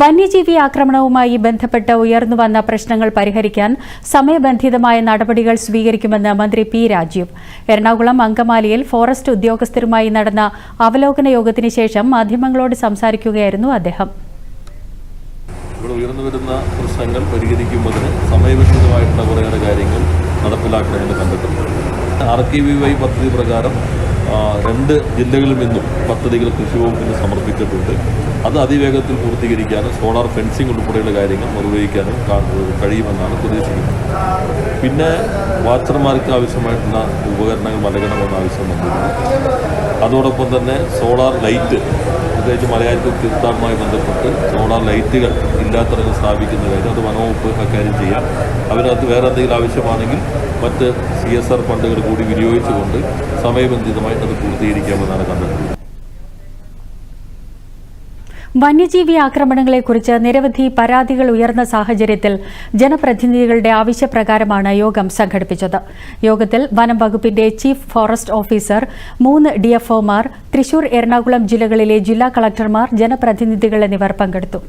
വന്യജീവി ആക്രമണവുമായി ബന്ധപ്പെട്ട് ഉയർന്നുവന്ന പ്രശ്നങ്ങൾ പരിഹരിക്കാൻ സമയബന്ധിതമായ നടപടികൾ സ്വീകരിക്കുമെന്ന് മന്ത്രി പി രാജീവ്. എറണാകുളം അങ്കമാലിയിൽ ഫോറസ്റ്റ് ഉദ്യോഗസ്ഥരുമായി നടന്ന അവലോകന യോഗത്തിന് ശേഷം മാധ്യമങ്ങളോട് സംസാരിക്കുകയായിരുന്നു അദ്ദേഹം. ഇവിടെ ഉയർന്നു വരുന്ന പ്രശ്നങ്ങൾ പരിഹരിക്കുന്നതിന് സമയബന്ധിതമായിട്ടുള്ള കുറേയേറെ കാര്യങ്ങൾ നടപ്പിലാക്കണമെന്ന് കണ്ടെത്തുന്നു ആർ കെ വി വൈ പദ്ധതി പ്രകാരം രണ്ട് ജില്ലകളിൽ നിന്നും പദ്ധതികൾ കൃഷി വകുപ്പിന് സമർപ്പിച്ചിട്ടുണ്ട്. അത് അതിവേഗത്തിൽ പൂർത്തീകരിക്കാനും സോളാർ ഫെൻസിംഗ് ഉൾപ്പെടെയുള്ള കാര്യങ്ങൾ നിർവഹിക്കാനും കഴിയുമെന്നാണ് പ്രതീക്ഷിക്കുന്നത്. പിന്നെ വാച്ചർമാർക്ക് ആവശ്യമായിട്ടുള്ള ഉപകരണങ്ങൾ നൽകണമെന്ന ആവശ്യം വന്നിരുന്നു അതോടൊപ്പം തന്നെ സോളാർ ലൈറ്റ് പ്രത്യേകിച്ച് മലയാറ്റൂർ തീർത്ഥാടനവുമായി ബന്ധപ്പെട്ട് സോളാർ ലൈറ്റുകൾ ഇല്ലാത്തിടങ്ങൾ സ്ഥാപിക്കുന്ന കാര്യം അത് വനവകുപ്പ് അക്കാര്യം ചെയ്യാം. അവരകത്ത് വേറെ എന്തെങ്കിലും ആവശ്യമാണെങ്കിൽ മറ്റ് സി എസ് ആർ ഫണ്ടുകൾ കൂടി വിനിയോഗിച്ചുകൊണ്ട് സമയബന്ധിതമായിട്ട് അത് പൂർത്തീകരിക്കാമെന്നാണ് കണ്ടെത്തുന്നത്. വന്യജീവി ആക്രമണങ്ങളെക്കുറിച്ച് നിരവധി പരാതികൾ ഉയർന്ന സാഹചര്യത്തിൽ ജനപ്രതിനിധികളുടെ ആവശ്യപ്രകാരമാണ് യോഗം സംഘടിപ്പിച്ചത്. യോഗത്തിൽ വനം വകുപ്പിന്റെ ചീഫ് ഫോറസ്റ്റ് ഓഫീസർ മൂന്ന് ഡിഎഫ്ഒമാർ തൃശൂർ എറണാകുളം ജില്ലകളിലെ ജില്ലാ കളക്ടർമാർ ജനപ്രതിനിധികൾ എന്നിവർ പങ്കെടുത്തു.